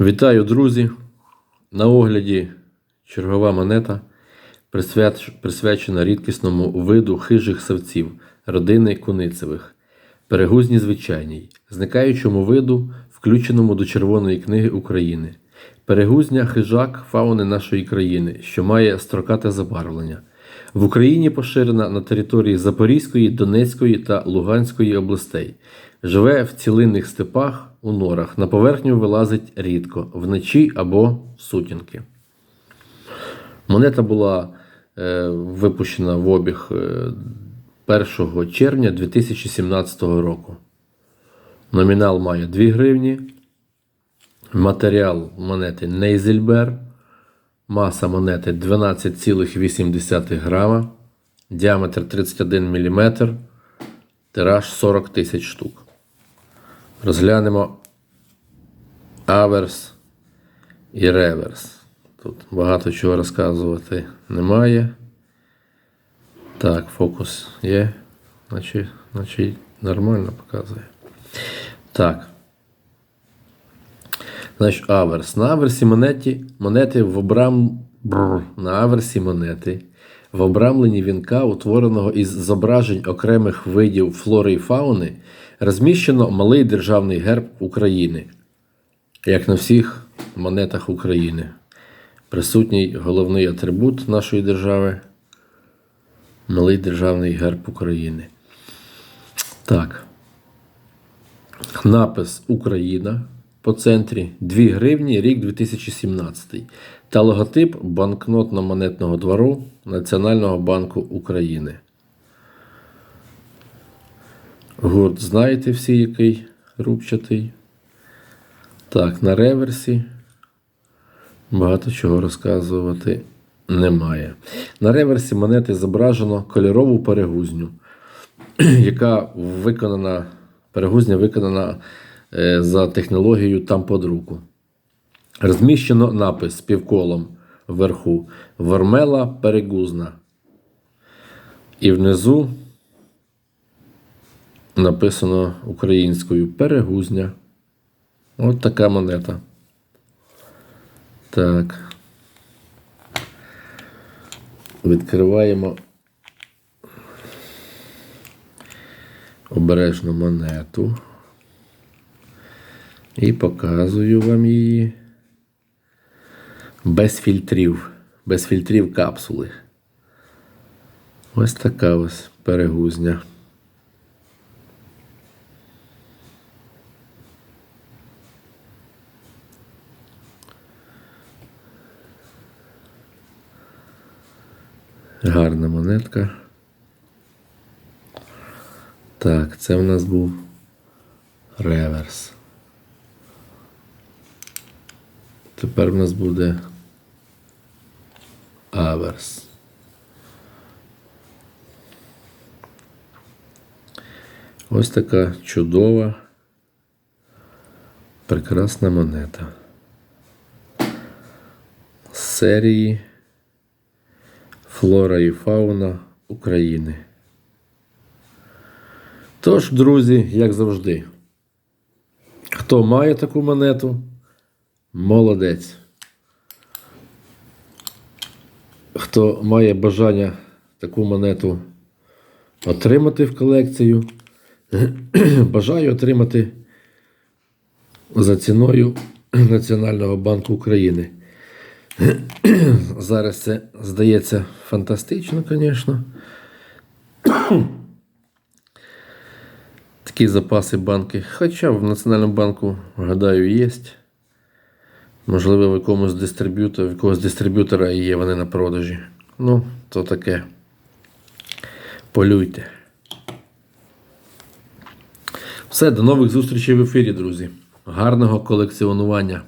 Вітаю, друзі! На огляді чергова монета присвячена рідкісному виду хижих савців родини куницевих, перегузні звичайній, зникаючому виду, включеному до Червоної книги України. Перегузня хижак фауни нашої країни, що має строкате забарвлення. В Україні поширена на території Запорізької, Донецької та Луганської областей. Живе в цілинних степах у норах. На поверхню вилазить рідко, вночі або в сутінки. Монета була е, випущена в обіг е, 1 червня 2017 року. Номінал має 2 гривні. Матеріал монети Нейзельбер. Маса монети 12,8 грама. Діаметр 31 мм. Тираж 40 тисяч штук. Розглянемо аверс і реверс. Тут багато чого розказувати немає. Так, фокус є. Значить, значить нормально показує. Так. Значить, аверс. На аверсі монеті, монети в обрам... Бррр. На аверсі монети в обрамленні вінка, утвореного із зображень окремих видів флори і фауни, розміщено малий державний герб України, як на всіх монетах України. Присутній головний атрибут нашої держави малий державний герб України. Так. Напис Україна по центрі 2 гривні, рік 2017. Та логотип банкнотно-монетного двору Національного банку України. Гурт знаєте всі, який рубчатий. Так, на реверсі багато чого розказувати немає. На реверсі монети зображено кольорову перегузню, яка виконана, перегузня виконана за технологією тамподруку. Розміщено напис з півколом вверху Вормела перегузна. І внизу написано українською перегузня. От така монета. Так. Відкриваємо обережно монету. І показую вам її без фільтрів, без фільтрів капсули. Ось така ось перегузня. Гарна монетка. Так, це в нас був реверс. Тепер в нас буде аверс. Ось така чудова, прекрасна монета. З серії Флора і фауна України. Тож, друзі, як завжди, хто має таку монету, молодець. Хто має бажання таку монету отримати в колекцію, бажаю отримати за ціною Національного банку України. Зараз це здається фантастично, звісно. Такі запаси банки. Хоча в Національному банку, гадаю, є. Можливо, в якомусь дистриб'ютора, в якогось дистриб'ютора є вони на продажі. Ну, то таке. Полюйте. Все, до нових зустрічей в ефірі, друзі. Гарного колекціонування.